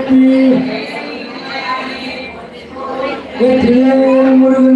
போற்றி வெற்றிவேல் முருகன்